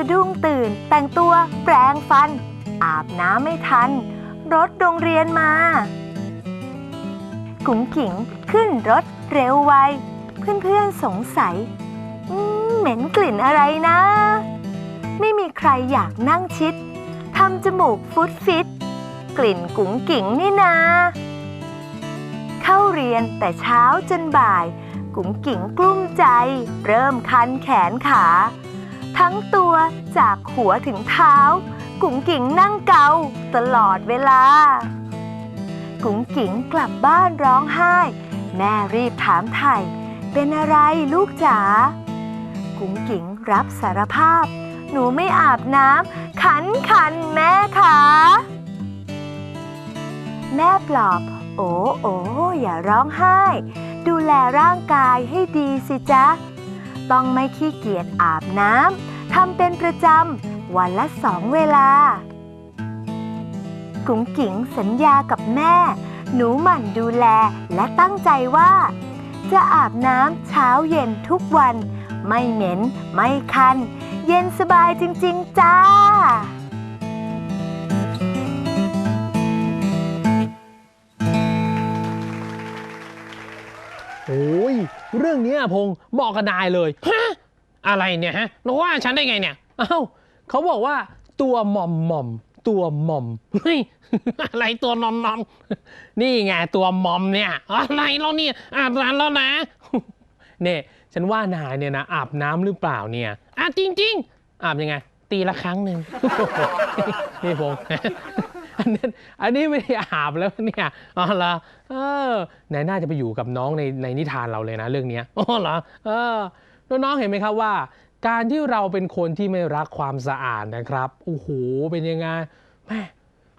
สะดุ้งตื่น แต่งตัวแปรงฟัน อาบน้ำไม่ทัน รถโรงเรียนมา กุ๋งกิ๋งขึ้นรถเร็วไว เพื่อนๆสงสัยเหม็นกลิ่นอะไรนะ ไม่มีใครอยากนั่งชิดทำจมูกฟุดฟิต กลิ่นกุ๋งกิ๋งนี่นา เข้าเรียนแต่เช้าจนบ่าย กุ๋งกิ๋งกลุ้มใจ เริ่มคันแขนขา ทั้งตัวจากหัวถึงเท้า กุ๋งกิ๋งนั่งเกาตลอดเวลา กุ๋งกิ๋งกลับบ้านร้องไห้ แม่รีบถามไถ่เป็นอะไรลูกจ๋า กุ๋งกิ๋งรับสารภาพ หนูไม่อาบน้ำขันขันแม่ขาแม่ปลอบ โอ้โอ้อย่าร้องไห้ ดูแลร่างกายให้ดีสิจ๊ะ ต้องไม่ขี้เกียจอาบน้ำทำเป็นประจำวันละสองเวลา กุ๋งกิ๋งสัญญากับแม่ หนูหมั่นดูแลและตั้งใจว่า จะอาบน้ำเช้าเย็นทุกวัน ไม่เหม็น ไม่คัน เย็นสบายจริง ๆ จ้า โอ้ยเรื่องนี้พงษ์เหมาะกับนายเลยฮะอะไรเนี่ยฮะแล้วว่าฉันได้ไงเนี่ยเอ้าเขาบอกว่าตัวหม่อมหม่อมตัวหม่อมเฮ้ยอะไรตัวนอมนอมนี่ไงตัวหม่อมเนี่ยอะไรแล้วเนี่ยอาบน้ำแล้วนะเนี่ยฉันว่านายเนี่ยนะอาบน้ำหรือเปล่าเนี่ยอะจริงอาบยังไง ตีละครั้งหนึ่งนี่พงษ์ อันนี้อันนี้ไม่ได้อาบแล้วเนี่ยอ๋อเหรอเออนายน่าจะไปอยู่กับน้องในในนิทานเราเลยนะเรื่องนี้อ๋อเหรอเออน้องๆเห็นไหมครับว่า การที่เราเป็นคนที่ไม่รักความสะอาดนะครับโอ้โหเป็นยังไงแม่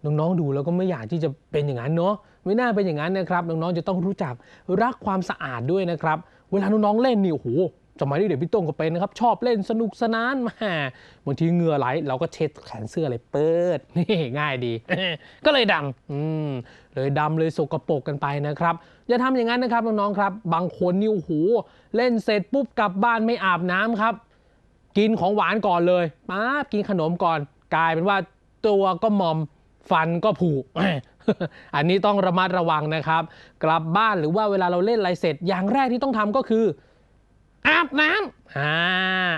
น้องๆดูแล้วก็ไม่อยากที่จะเป็นอย่างนั้นเนาะไม่น่าเป็นอย่างนั้นนะครับน้องๆจะต้องรู้จักรักความสะอาดด้วยนะครับ เวลาน้องๆเล่นนี่โอ้โห สมัยเด็กพี่โต้งก็เป็นนะครับ ชอบเล่นสนุกสนานมาบางทีเหงื่อไหลเราก็เช็ดแขนเสื้อเลยเปิดนี่ง่ายดี ก็เลยดำอืมเลยดำเลยสกปรกกันไปนะครับอย่าทำอย่างนั้นนะครับน้องๆครับ บางคนนี่โอ้โหเล่นเสร็จปุ๊บกลับบ้านไม่อาบน้ำครับ กินของหวานก่อนเลยป๊าบกินขนมก่อน กลายเป็นว่าตัวก็มอมฟันก็ผุอันนี้ต้องระมัดระวังนะครับ กลับบ้านหรือว่าเวลาเราเล่นอะไรเสร็จ อย่างแรกที่ต้องทำก็คือ อาบน้ำอ่า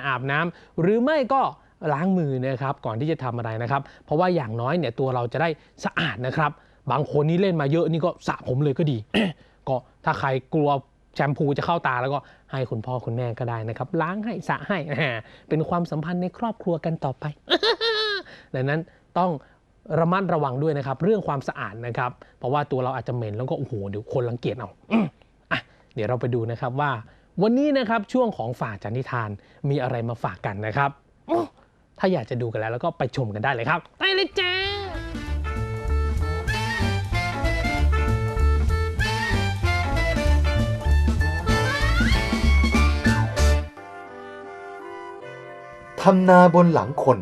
อาบน้ำหรือไม่ก็ล้างมือนะครับก่อนที่จะทำอะไรนะครับ เพราะว่าอย่างน้อยเนี่ยตัวเราจะได้สะอาดนะครับ บางคนนี่เล่นมาเยอะนี่ก็สระผมเลยก็ดี ก็ถ้าใครกลัวแชมพูจะเข้าตาแล้วก็ให้คุณพ่อคุณแม่ก็ได้นะครับ ล้างให้สระให้เป็นความสัมพันธ์ในครอบครัวกันต่อไป ดังนั้นต้องระมัดระวังด้วยนะครับ เรื่องความสะอาดนะครับ เพราะว่าตัวเราอาจจะเหม็นแล้วก็โอ้โหเดี๋ยวคนรังเกียจเอาอะเดี๋ยวเราไปดูนะครับว่า วันนี้นะครับช่วงของฝากจันนิทานมีอะไรมาฝากกันนะครับอื้อถ้าอยากจะดูกันแล้วแล้วก็ไปชมกันได้เลยครับไปเลยจ้าทำนาบนหลังคน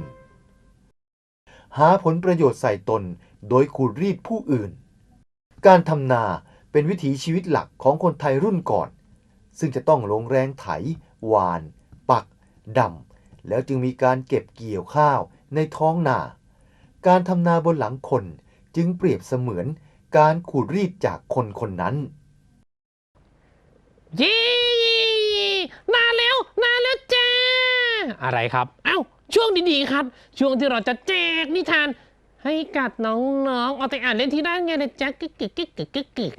หาผลประโยชน์ใส่ตนโดยขูดรีดผู้อื่น การทำนาเป็นวิถีชีวิตหลักของคนไทยรุ่นก่อน ซึ่งจะต้องลงแรงไถ หวาน ปักดำแล้วจึงมีการเก็บเกี่ยวข้าวในท้องนา การทำนาบนหลังคนจึงเปรียบเสมือนการขูดรีดจากคนคนนั้น เย้นาแล้วนาแล้วจ้า อะไรครับ เอ้า ช่วงดีๆครับ ช่วงที่เราจะแจกนิทาน ให้กับน้องๆ เอาไปอ่านเล่นที่ด้านไงนะจ๊ะกึกกึกกึกกึกกึกกึก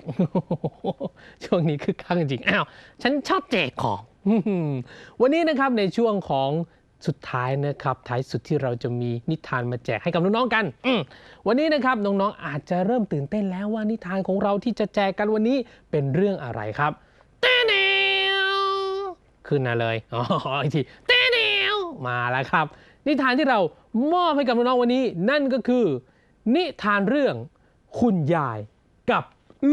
ช่วงนี้คือข้างจริง อ้าว ฉันชอบแจกของ วันนี้นะครับในช่วงของสุดท้ายนะครับ ท้ายสุดที่เราจะมีนิทานมาแจกให้กับน้องๆกัน วันนี้นะครับน้องๆอาจจะเริ่มตื่นเต้นแล้วว่านิทานของเราที่จะแจกกันวันนี้เป็นเรื่องอะไรครับเต้แนวขึ้นมาเลย อ๋ออีกทีเต้น มาแล้วครับ นิทานที่เรามอบให้กับน้องๆวันนี้ นั่นก็คือ นิทานเรื่องคุณยายกับ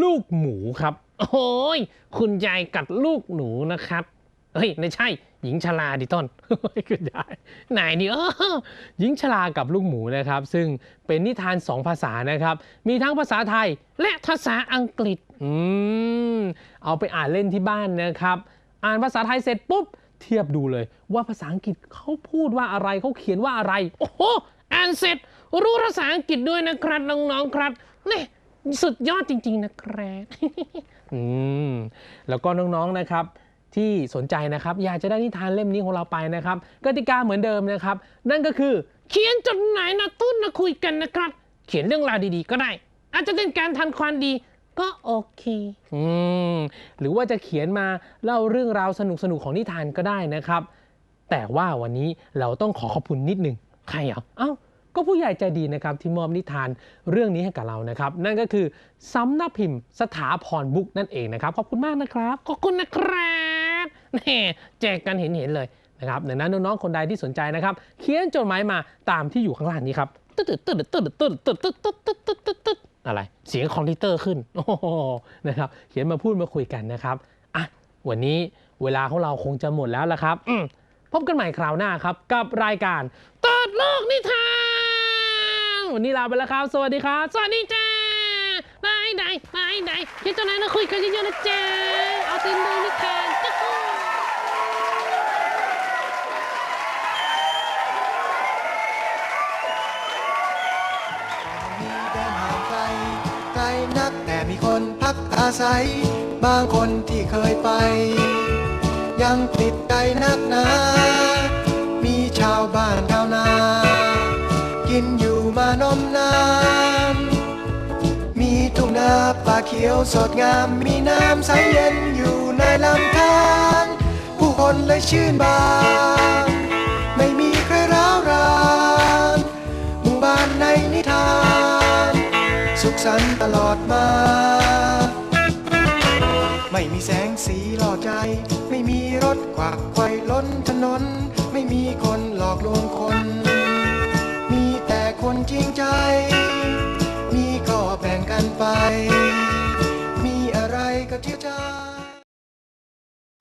ลูกหมูครับ โอ้ยคุณยายกัดลูกหนูนะครับเฮ้ยไม่ใช่หญิงชราดิต้นคุณยายไหนดิเออหญิงชรากับลูกหมูนะครับ ซึ่งเป็นนิทานสองภาษานะครับ มีทั้งภาษาไทยและภาษาอังกฤษอืมเอาไปอ่านเล่นที่บ้านนะครับ อ่านภาษาไทยเสร็จปุ๊บ เทียบดูเลยว่าภาษาอังกฤษเขาพูดว่าอะไรเขาเขียนว่าอะไร โอ้โหอ่านเสร็จ รู้ภาษาอังกฤษด้วยนะครับน้องๆครับนี่สุดยอดจริง ๆ นะครับอืมแล้วก็น้องๆนะครับที่สนใจนะครับ อยากจะได้นิทานเล่มนี้ของเราไปนะครับกติกาเหมือนเดิมนะครับ นั่นก็คือ เขียนจดหมายนะตุ้นมาคุยกันนะครับ เขียนเรื่องราวดีๆ ก็ได้ อาจจะเป็นการทันความดี ก็โอเค อืมหรือว่าจะเขียนมาเล่าเรื่องราวสนุกๆของนิทานก็ได้นะครับ แต่ว่าวันนี้เราต้องขอขอบคุณนิดหนึ่งใครเหรอเอ้าก็ผู้ใหญ่ใจดีนะครับที่มอบนิทานเรื่องนี้ให้กับเรานะครับ นั่นก็คือสำนักพิมพ์สถาพรบุ๊กนั่นเองนะครับ ขอบคุณมากนะครับ ขอบคุณนะครับแหมแจกกันเห็นๆเลยนะครับดังนั้นน้องๆคนใดที่สนใจนะครับ เขียนจดหมายมาตามที่อยู่ข้างล่างนี้ครับตึ๊ดตึ๊ดตึ๊ดตึ๊ดตึ๊ดตึ๊ดตึ๊ดตึ๊ดตึ๊ดตึ๊ดตึ๊ดตึ๊ด อะไร เสียงคอมพิวเตอร์ขึ้นโอ้โหนะครับเขียนมาพูดมาคุยกันนะครับอะวันนี้เวลาของเราคงจะหมดแล้วละครับพบกันใหม่คราวหน้าครับ กับรายการเปิดโลกนิทานวันนี้ลาไปแล้วครับ สวัสดีครับ สวัสดีจ้าบายได้บายได้เขียนจดหมายมาคุยกันเยอะๆนะจ๊ะเอาตินดูนิทานาศัยบางคนที่เคยไป ยังติดใจนักหนา มีชาวบ้านชาวนา กินอยู่มานมนานมีทุ่งนาป่าเขียวสดงาม มีน้ำใสเย็นอยู่ในลำธารผู้คนเลยชื่นบานไม่มีใครร้าวรานหมู่บ้านในนิทาน สุขสันต์ตลอดมา รถขวักไขว่ล้นถนน ไม่มีคนหลอกลวงคน มีแต่คนจริงใจ มีก็แบ่งกันไป